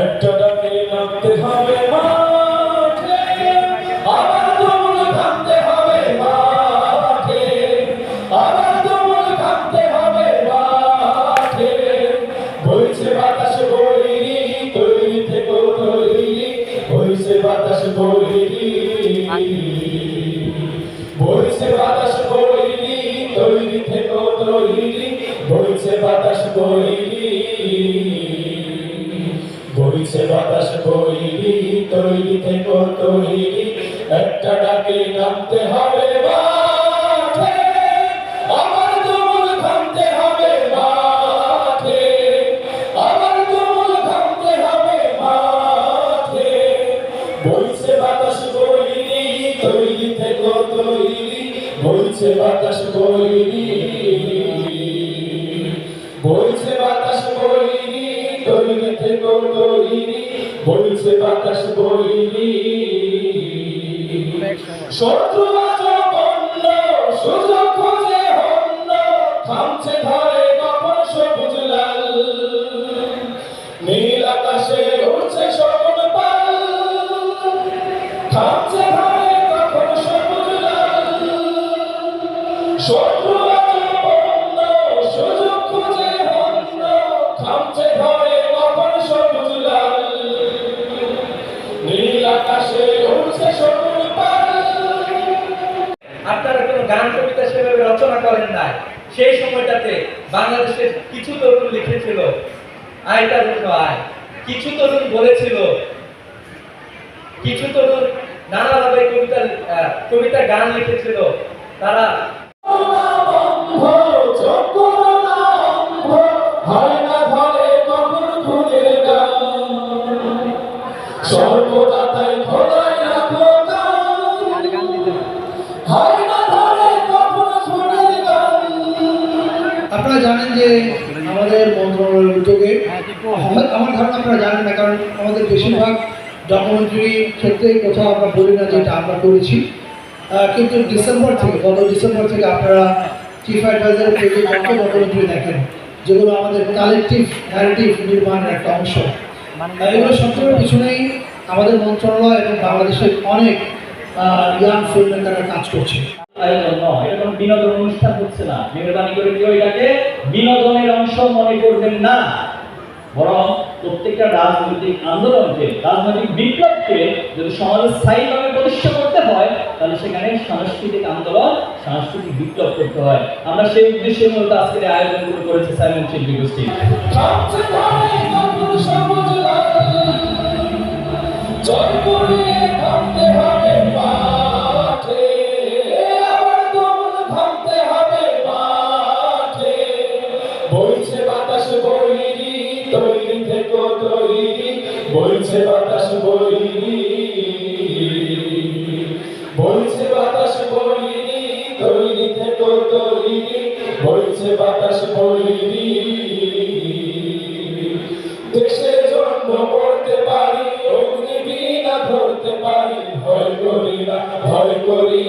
একটা ডাকে নামতে হবে মাঠে। আবার দমন থামতে হবে মাঠে। আবার দমন থামতে হবে মাঠে। বইছে বাতাস বইরি তৈরি থেকে তৈরি। বইছে বাতাস বইরি বইছে বাতাস বইরি বইছে বাতাস বইরি বইছে বাতাস বইরি তৈরি থেকে তৈরি। একটা ডাকে নামতে হবে বইছে বাতাস বইরি তৈরি থেকে বইছে বাতাস বইরি বইছে বাতাস তৈরি থেকে তৈরি বইছে বাতাস বইরি শত্রু শত্রু নাই। সেই সময়টাতে বাংলাদেশের কিছু তরুণ লিখেছিল আয়টা জন্য আয়। কিছু তরুণ বলেছিল, কিছু তরুণ নানাভাবে কবিতা কবিতা গান লিখেছিল। তারা। সর্বদা তাই রাখো। যে আমাদের মন্ত্রণালয়ের উদ্যোগে আমার- আমার ধারণা আপনারা জানেন না কারণ আমাদের বেশিরভাগ ডকুমেন্টারি ক্ষেত্রে কোথাও আমরা বলি না যেটা আমরা করেছি। কিন্তু ডিসেম্বর থেকে গত ডিসেম্বর থেকে আপনারা চিফ অ্যাডভাইজারের পেজে যত ডকুমেন্টারি দেখেন যেগুলো আমাদের কালেকটিভ ন্যারেটিভ নির্মাণের একটা অংশ। এগুলো সবসময়ের পিছনেই আমাদের মন্ত্রণালয় এবং বাংলাদেশের অনেক ইয়াং ফিল্ম কাজ করছে। বিনোদন অনুষ্ঠান হচ্ছে না। করে কেউ এটাকে বিনোদনের অংশ মনে করবেন না। বরং প্রত্যেকটা রাজনৈতিক আন্দোলনকে রাজনৈতিক যদি সমাজে করতে হয়, তাহলে সেখানে সাংস্কৃতিক আন্দোলন, সাংস্কৃতিক করতে হয়। আমরা সেই উদ্দেশ্যে মূলত আজকের আয়োজনগুলো করেছি সাইমন শিল্পী গোষ্ঠী। বইছে বাতাস বইরি বইছে বাতাস বইরি তৈরি থেকে, তৈরি। বইছে বাতাস বইরি দেশের জন্য পড়তে পারি অগ্নিবীণা ধরতে পারি। ভয় করি না, ভয় করি